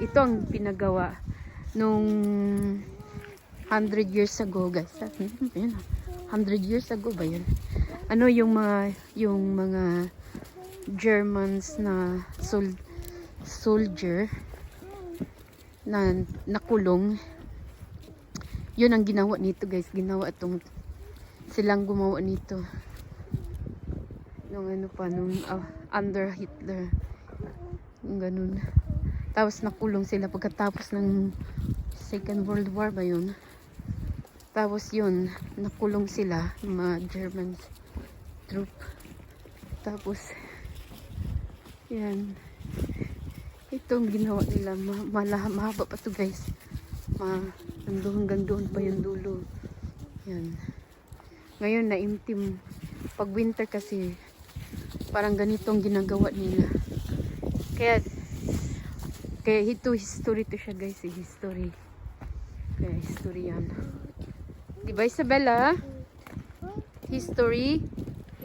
Ito ang pinagawa nung 100 years ago guys. Ayan, 100 years ago ba yan? Ano yung mga yung mga Germans na sol soldier na nakulong? Yun ang ginawa nito guys. Ginawa itong silang gumawa nito. Nung ano pa nung ah, under Hitler. Yung ganun tapos nakulong sila pagkatapos ng Second World War ba yun? Tapos yun nakulong sila mga German troop. Tapos yan. Itong ginawa nila. Ma mala- mahaba pa to guys. Ma hanggang doon pa yung dulo. Yan. Ngayon naimtim pag winter kasi parang ganitong ginagawa nila. Kaya kaya ito history to siya guys eh, history. Kaya history yan. Di ba Isabella? History.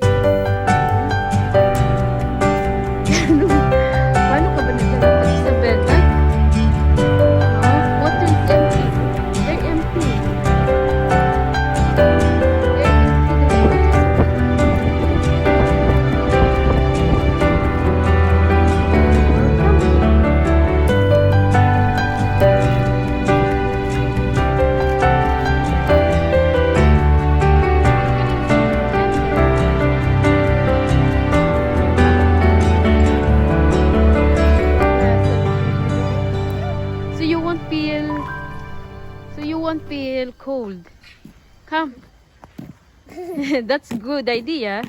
ano That's good idea.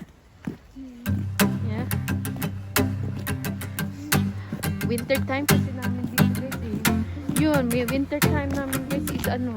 Yeah. Winter time kasi namin dito guys eh. Yun, may winter time namin guys is ano.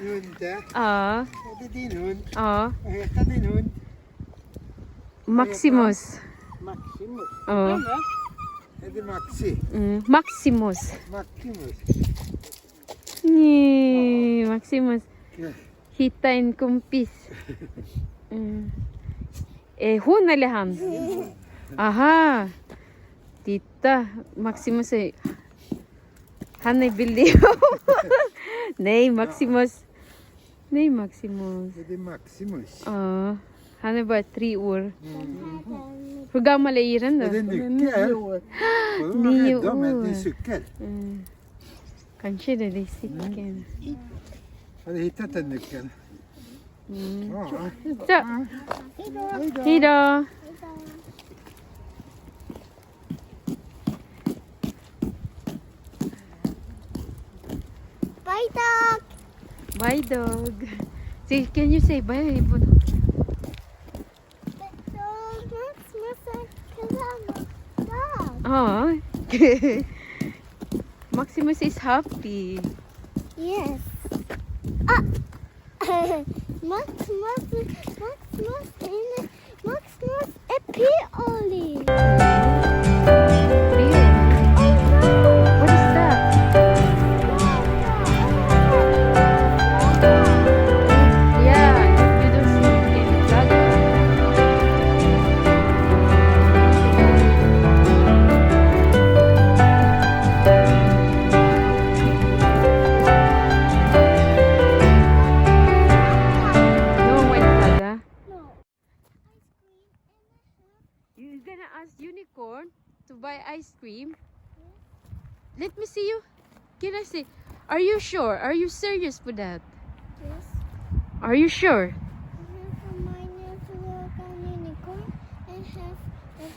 Hund? Ja, Är det din hund? ja. Vad heter din hund? Maximus. Maximus. Ja. Är det Maxi? Mm. Maximus. Maximus. Nee, Maximus. Hitta en kompis. Mm. Eh, hon eller han? Aha. Titta, Maximus är... Han är billig. Nej, Maximus. Nej, Maximus. Är det Maximus? Ja, han är bara tre år. Hur gammal är Iren då? Är det nyckel? De Nio en år. din cykel? Mm. Kanske det är cykeln. Har du hittat en nyckel? Mm. Ja. Så, Hej då. hej då! Bye, dog. Say, can you say bye? Ibon? Oh. Maximus is happy. Yes. Ah. Max, Max, buy ice cream? Let me see you. Can I see? Are you sure? Are you serious for that? Yes. Are you sure? I have a minus work unicorn and have a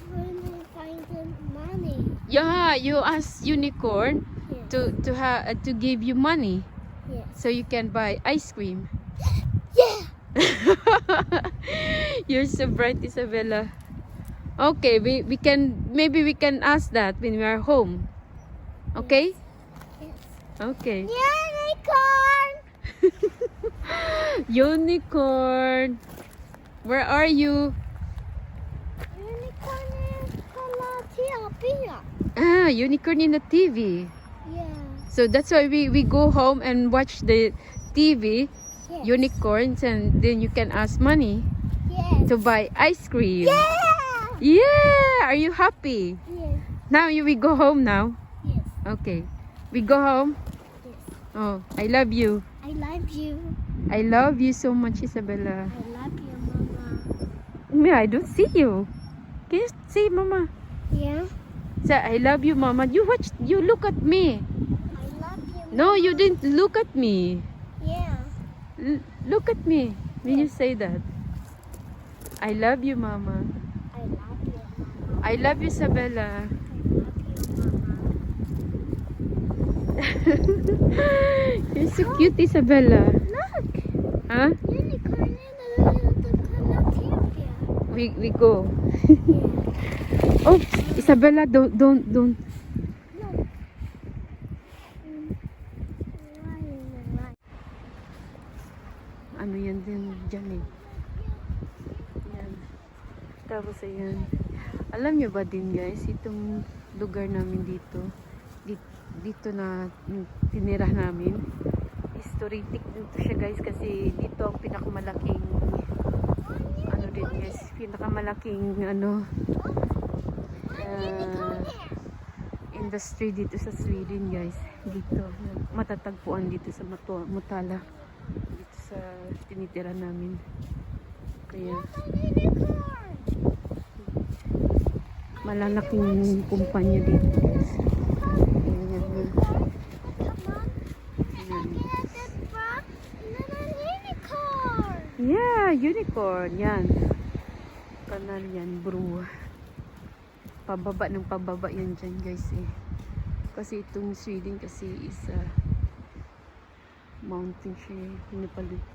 friend who money. Yeah, you ask unicorn Yes. to to ha- uh, to give you money Yes. so you can buy ice cream. Yeah. You're so bright, Isabella. Okay, we, we can maybe we can ask that when we are home. Okay? Yes. Okay. Unicorn. Unicorn. Where are you? Unicorn is Calatia. Ah, unicorn in the TV. Yeah. So that's why we, we go home and watch the TV, Yes. unicorns, and then you can ask money Yes. to buy ice cream. Yeah. Yeah! Are you happy? Yes. Now you we go home now. Yes. Okay. We go home. Yes. Oh, I love you. I love you. I love you so much, Isabella. I love you, Mama. Yeah, I don't see you. Can you see, Mama? Yeah. Say, I love you, Mama. You watch. You look at me. I love you. No, you didn't look at me. Yeah. L- look at me when you say that. I love you, Mama. I love you, Isabella. You're so cute, Isabella. Look. Huh? Unicorn. We we go. Yeah. Oh, Isabella, don't don't don't. Right? Ano yan din dyan eh. Yan. Tapos ayan. Alam niyo ba din guys, itong lugar namin dito, dito, na tinira namin. Historic dito siya guys kasi dito ang pinakamalaking ano din guys, pinakamalaking ano uh, industry dito sa Sweden guys. Dito, matatagpuan dito sa Matu- Mutala dito sa tinitira namin. Kaya. Malalaking kumpanya dito guys. Ayan, ayan. Yeah, unicorn. Yan. Kanal yan, bro. Pababa ng pababa yan dyan guys eh. Kasi itong Sweden kasi is a mountain siya eh. Pinapalik